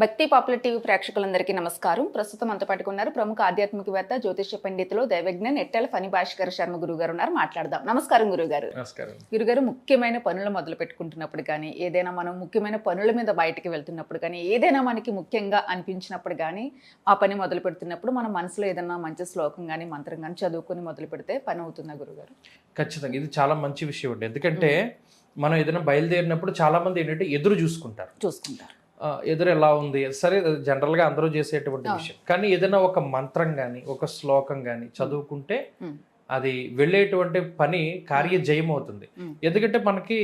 భక్తి popular TV ప్రేక్షకులందరికీ నమస్కారం. ప్రస్తుతం అంత పట్టుకున్నారు ప్రముఖ ఆధ్యాత్మికవేత్త జ్యోతిష్య పండితులు దైవజ్ఞ నెట్టెల ఫణి భాస్కర్ శర్మ గురుగారు ఉన్నారు. మాట్లాడదాం. నమస్కారం గురుగారు. నమస్కారం. గురుగారు ముఖ్యమైన పనులు మొదలు పెట్టుకుంటున్నప్పుడు కానీ ఏదైనా మనం ముఖ్యమైన పనుల మీద బయటికి వెళ్తున్నప్పుడు కానీ ఏదైనా మనకి ముఖ్యంగా అనిపించినప్పుడు కానీ ఆ పని మొదలు పెడుతున్నప్పుడు మన మనసులో ఏదైనా మంచి శ్లోకం కానీ మంత్రం కానీ చదువుకొని మొదలు పెడితే పని అవుతుందా గురుగారు? ఖచ్చితంగా. ఇది చాలా మంచి విషయం అండి. ఎందుకంటే మనం ఏదైనా బయలుదేరినప్పుడు చాలా మంది ఏంటంటే ఎదురు చూసుకుంటారు. చూసుకుంటారు. ఎదురు ఎలా ఉంది? సరే జనరల్గా అందరూ చేసేటువంటి. విషయం. కానీ ఏదైనా ఒక మంత్రం కానీ ఒక శ్లోకం కానీ చదువుకుంటే. అది వెళ్ళేటువంటి పని కార్య జయం అవుతుంది ఉమ్. ఎందుకంటే మనకి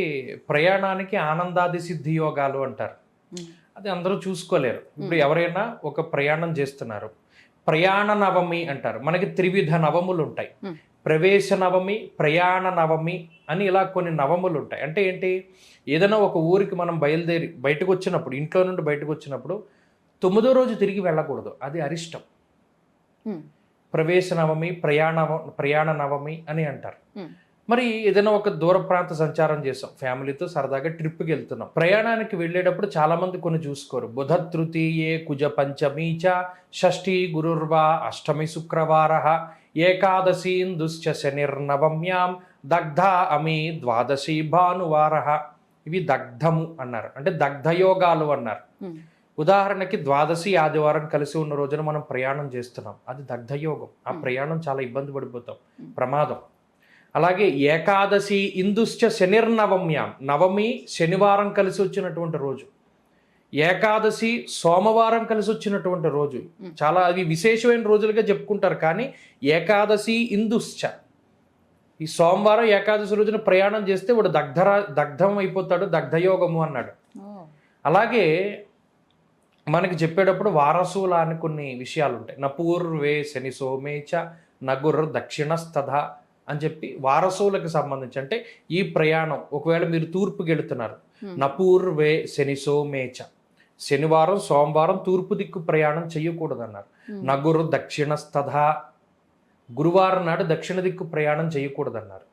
ప్రయాణానికి ఆనందాది సిద్ధి యోగాలు అంటారు. అది అందరూ చూసుకోలేరు. ఇప్పుడు ఎవరైనా ఒక ప్రయాణం చేస్తున్నారు. ప్రయాణ నవమి అంటారు. మనకి త్రివిధ నవములు ఉంటాయి. ప్రవేశ నవమి ప్రయాణ నవమి అని ఇలా కొన్ని నవములు ఉంటాయి. అంటే ఏంటి? ఏదైనా ఒక ఊరికి మనం బయలుదేరి బయటకు వచ్చినప్పుడు ఇంట్లో నుండి బయటకు వచ్చినప్పుడు తొమ్మిదో రోజు తిరిగి వెళ్ళకూడదు. అది అరిష్టం. ప్రవేశ నవమి ప్రయాణ ప్రయాణ నవమి అని అంటారు. మరి ఏదైనా ఒక దూర ప్రాంత సంచారం చేసాం. ఫ్యామిలీతో సరదాగా ట్రిప్కి వెళ్తున్నాం. ప్రయాణానికి వెళ్ళేటప్పుడు చాలా మంది కొన్ని చూసుకోరు. బుధ తృతీయే కుజ పంచమీ చ షష్ఠి గురుర్వా అష్టమి శుక్రవార ఏకాదశీందుశ్చ శనిర్నవమ్యాం దగ్ధ అమి ద్వాదశి భానువార. ఇవి దగ్ధము అన్నారు. అంటే దగ్ధయోగాలు అన్నారు. ఉదాహరణకి ద్వాదశి ఆదివారం కలిసి ఉన్న రోజున మనం ప్రయాణం చేస్తున్నాం. అది దగ్ధయోగం. ఆ ప్రయాణం చాలా ఇబ్బంది పడిపోతాం. ప్రమాదం. అలాగే ఏకాదశి ఇందుశ్చ శనిర్నవమ్యాం నవమి శనివారం కలిసి వచ్చినటువంటి రోజు. ఏకాదశి సోమవారం కలిసి వచ్చినటువంటి రోజు. చాలా అవి విశేషమైన రోజులుగా చెప్పుకుంటారు కానీ ఏకాదశి ఇందుశ్చ ఈ సోమవారం ఏకాదశి రోజున ప్రయాణం చేస్తే వాడు దగ్ధరా దగ్ధం అయిపోతాడు దగ్ధయోగము అన్నాడు. అలాగే మనకి చెప్పేటప్పుడు వారసుల అని కొన్ని విషయాలు ఉంటాయి నపూర్వే శని సోమేచ నగుర్ దక్షిణస్తథ అని చెప్పి వారసులకు సంబంధించి అంటే ఈ ప్రయాణం ఒకవేళ మీరు తూర్పుకి వెళుతున్నారు. నపూర్వే శని సోమేచ శనివారం సోమవారం తూర్పు దిక్కు ప్రయాణం చేయకూడదన్నారు. నగురు దక్షిణస్తథ గురువారం నాడు దక్షిణ దిక్కు ప్రయాణం చేయకూడదన్నారు.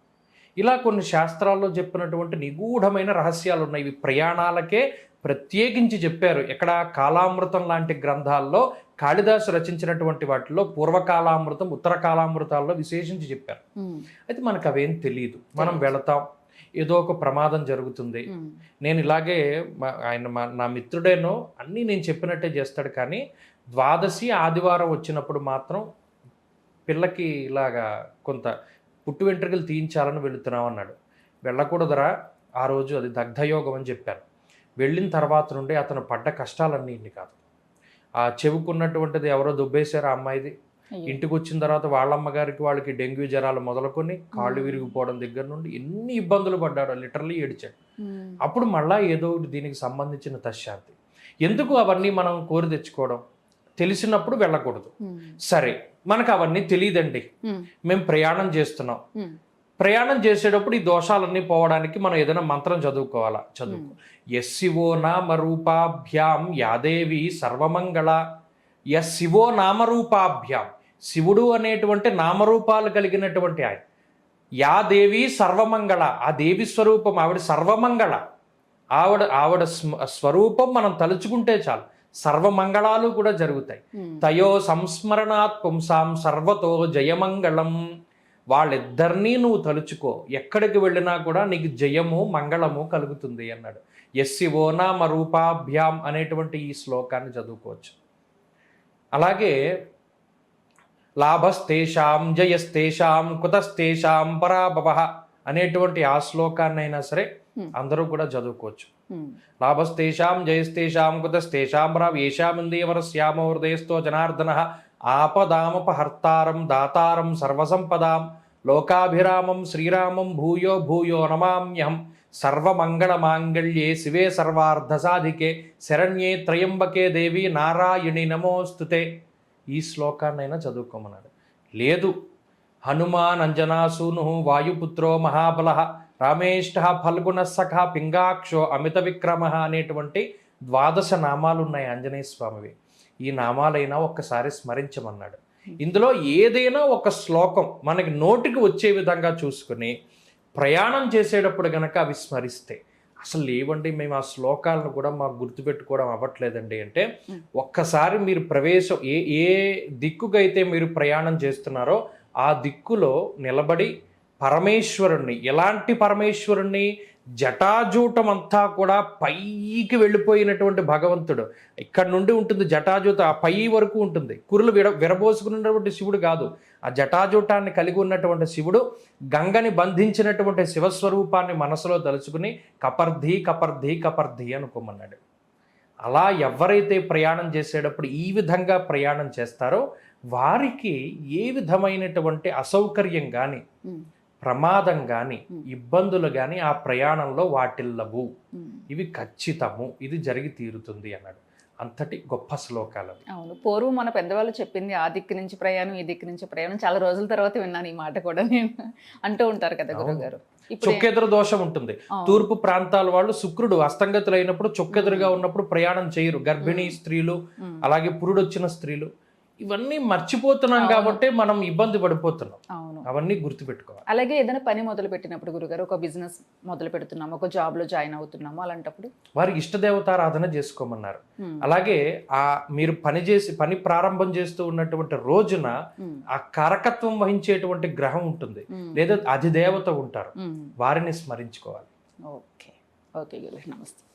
ఇలా కొన్ని శాస్త్రాల్లో చెప్పినటువంటి నిగూఢమైన రహస్యాలు ఉన్నాయి ఇవి ప్రయాణాలకే ప్రత్యేకించి చెప్పారు. ఎక్కడ కాలామృతం లాంటి గ్రంథాల్లో కాళిదాసు రచించినటువంటి వాటిలో పూర్వకాలామృతం ఉత్తర కాలామృతాల్లో విశేషించి చెప్పారు. అయితే మనకు అవేం తెలియదు మనం వెళతాం. ఏదో ఒక ప్రమాదం జరుగుతుంది. నేను ఇలాగే మా- ఆయన మా నా మిత్రుడేనో అన్నీ నేను చెప్పినట్టే చేస్తాడు కానీ ద్వాదశి ఆదివారం వచ్చినప్పుడు మాత్రం పిల్లకి ఇలాగా కొంత పుట్టు వెంట్రుకలు తీయించాలని వెళుతున్నాం అన్నాడు వెళ్ళకూడదురా ఆ రోజు అది దగ్ధయోగం అని చెప్పాను వెళ్ళిన తర్వాత నుండి అతను పడ్డ కష్టాలన్నీ ఇన్ని కాదు ఆ చెవుకున్నటువంటిది ఎవరో దుబ్బేశారు ఆ అమ్మాయిది. ఇంటికి వచ్చిన తర్వాత వాళ్ళ అమ్మగారికి వాళ్ళకి డెంగ్యూ జ్వరాలు మొదలుకొని కాళ్ళు విరిగిపోవడం దగ్గర నుండి ఎన్ని ఇబ్బందులు పడ్డాడో లిటరల్లీ ఏడిచాడు. అప్పుడు మళ్ళా ఏదో దీనికి సంబంధించిన తశ్శాంతి. ఎందుకు అవన్నీ మనం కోరి తెచ్చుకోవడం? తెలిసినప్పుడు వెళ్ళకూడదు. సరే మనకు అవన్నీ తెలియదండి. మేము. ప్రయాణం చేస్తున్నాం. ప్రయాణం చేసేటప్పుడు ఈ దోషాలన్నీ పోవడానికి మనం ఏదైనా మంత్రం చదువుకోవాలా? చదువుకో. ఎస్సివో నామరూపాభ్యాం యాదేవి సర్వమంగళ. ఎస్సివో నామరూపాభ్యాం. శివుడు అనేటువంటి నామరూపాలు కలిగినటువంటి ఆయన. యా దేవి సర్వమంగళ ఆ దేవి స్వరూపం ఆవిడ సర్వమంగళ. ఆవిడ ఆవిడ స్వరూపం మనం తలుచుకుంటే చాలు. సర్వమంగళాలు కూడా జరుగుతాయి. తయో సంస్మరణాత్ పుంసాం సర్వతో జయమంగళం. వాళ్ళిద్దరినీ నువ్వు తలుచుకో. ఎక్కడికి వెళ్ళినా కూడా నీకు జయము మంగళము కలుగుతుంది అన్నాడు. ఎస్సివో నామ రూపాభ్యాం అనేటువంటి ఈ శ్లోకాన్ని చదువుకోవచ్చు. అలాగే లాభస్తేషాం జయస్తేషాం కుతస్తేషాం పరాభవ అనేటువంటి ఆ శ్లోకాన్నైనా సరే. అందరూ కూడా చదువుకోవచ్చు. లాభస్తేషాం జయస్తేషాం కుతస్తేషాం రావ్ ఏషామిందేవర శ్యామో హృదయస్థో జనార్దన ఆపదామపహర్తారం దాతారం సర్వసంపదాం లోకాభిరామం శ్రీరామం భూయో భూయో నమామ్యహం సర్వమంగళమాంగళ్యే శివే సర్వార్ధసాధికే శరణ్యే త్రయంబకే దేవి నారాయణి నమోస్తుతే ఈ శ్లోకాన్నైనా చదువుకోమన్నాడు. లేదు. హనుమాన్ అంజనాసూను వాయుపుత్రో మహాబల రామేష్ట ఫల్గుణ సఖ పింగాక్షో అమిత విక్రమ అనేటువంటి ద్వాదశ నామాలు ఉన్నాయి ఆంజనేయ స్వామివి. ఈ నామాలైనా ఒక్కసారి స్మరించమన్నాడు. ఇందులో ఏదైనా ఒక శ్లోకం మనకి నోటికి వచ్చే విధంగా చూసుకుని ప్రయాణం చేసేటప్పుడు గనక అవి స్మరిస్తే అసలు లేవండి మేము ఆ శ్లోకాలను కూడా మాకు గుర్తుపెట్టుకోవడం అవ్వట్లేదండి అంటే. ఒక్కసారి మీరు ప్రవేశం ఏ ఏ దిక్కుకైతే మీరు ప్రయాణం చేస్తున్నారో ఆ దిక్కులో నిలబడి పరమేశ్వరుణ్ణి ఎలాంటి పరమేశ్వరుణ్ణి జటాజూటం అంతా కూడా పైకి వెళ్ళిపోయినటువంటి భగవంతుడు. ఇక్కడ నుండి ఉంటుంది జటాజూట ఆ పై వరకు ఉంటుంది. కురులు విడ విరబోసుకున్నటువంటి శివుడు కాదు. ఆ జటాజూటాన్ని కలిగి ఉన్నటువంటి శివుడు గంగని బంధించినటువంటి శివస్వరూపాన్ని మనసులో తలుచుకుని కపర్ధి కపర్ధి కపర్ధి అనుకోమన్నాడు. అలా ఎవరైతే ప్రయాణం చేసేటప్పుడు ఈ విధంగా ప్రయాణం చేస్తారో వారికి ఏ విధమైనటువంటి అసౌకర్యం కానీ ప్రమాదం కానీ. ఇబ్బందులు కానీ ఆ ప్రయాణంలో వాటిల్లవు. ఇవి ఖచ్చితము. ఇది జరిగి తీరుతుంది అన్నాడు. అంతటి గొప్ప శ్లోకాలు అవి. అవును. పూర్వం మన పెద్దవాళ్ళు చెప్పింది ఆ దిక్కు నుంచి ప్రయాణం ఈ దిక్కు నుంచి ప్రయాణం. చాలా రోజుల తర్వాత విన్నాను ఈ మాట కూడా నేను. అంటూ ఉంటారు కదా గురువు గారు చొక్కెదురు దోషం ఉంటుంది. తూర్పు ప్రాంతాల వాళ్ళు శుక్రుడు అస్తంగతులు అయినప్పుడు చొక్కెదురుగా ఉన్నప్పుడు ప్రయాణం చేయరు. గర్భిణీ స్త్రీలు అలాగే పురుడొచ్చిన స్త్రీలు. ఇవన్నీ మర్చిపోతున్నాం. కాబట్టి మనం ఇబ్బంది పడిపోతున్నాం. అవును. అవన్నీ గుర్తుపెట్టుకోవాలి. అలాగే ఏదైనా పని మొదలు పెట్టినప్పుడు గురుగారు ఒక బిజినెస్ మొదలు పెడుతున్నాము ఒక జాబ్లో జాయిన్ అవుతున్నాము అలాంటప్పుడు? వారికి ఇష్టదేవతారాధన చేసుకోమన్నారు. అలాగే ఆ మీరు పని చేసి పని ప్రారంభం చేస్తూ ఉన్నటువంటి రోజున ఆ కారకత్వం వహించేటువంటి గ్రహం ఉంటుంది. లేదా అధిదేవత ఉంటారు. వారిని స్మరించుకోవాలి. ఓకే. ఓకే గురు నమస్తే.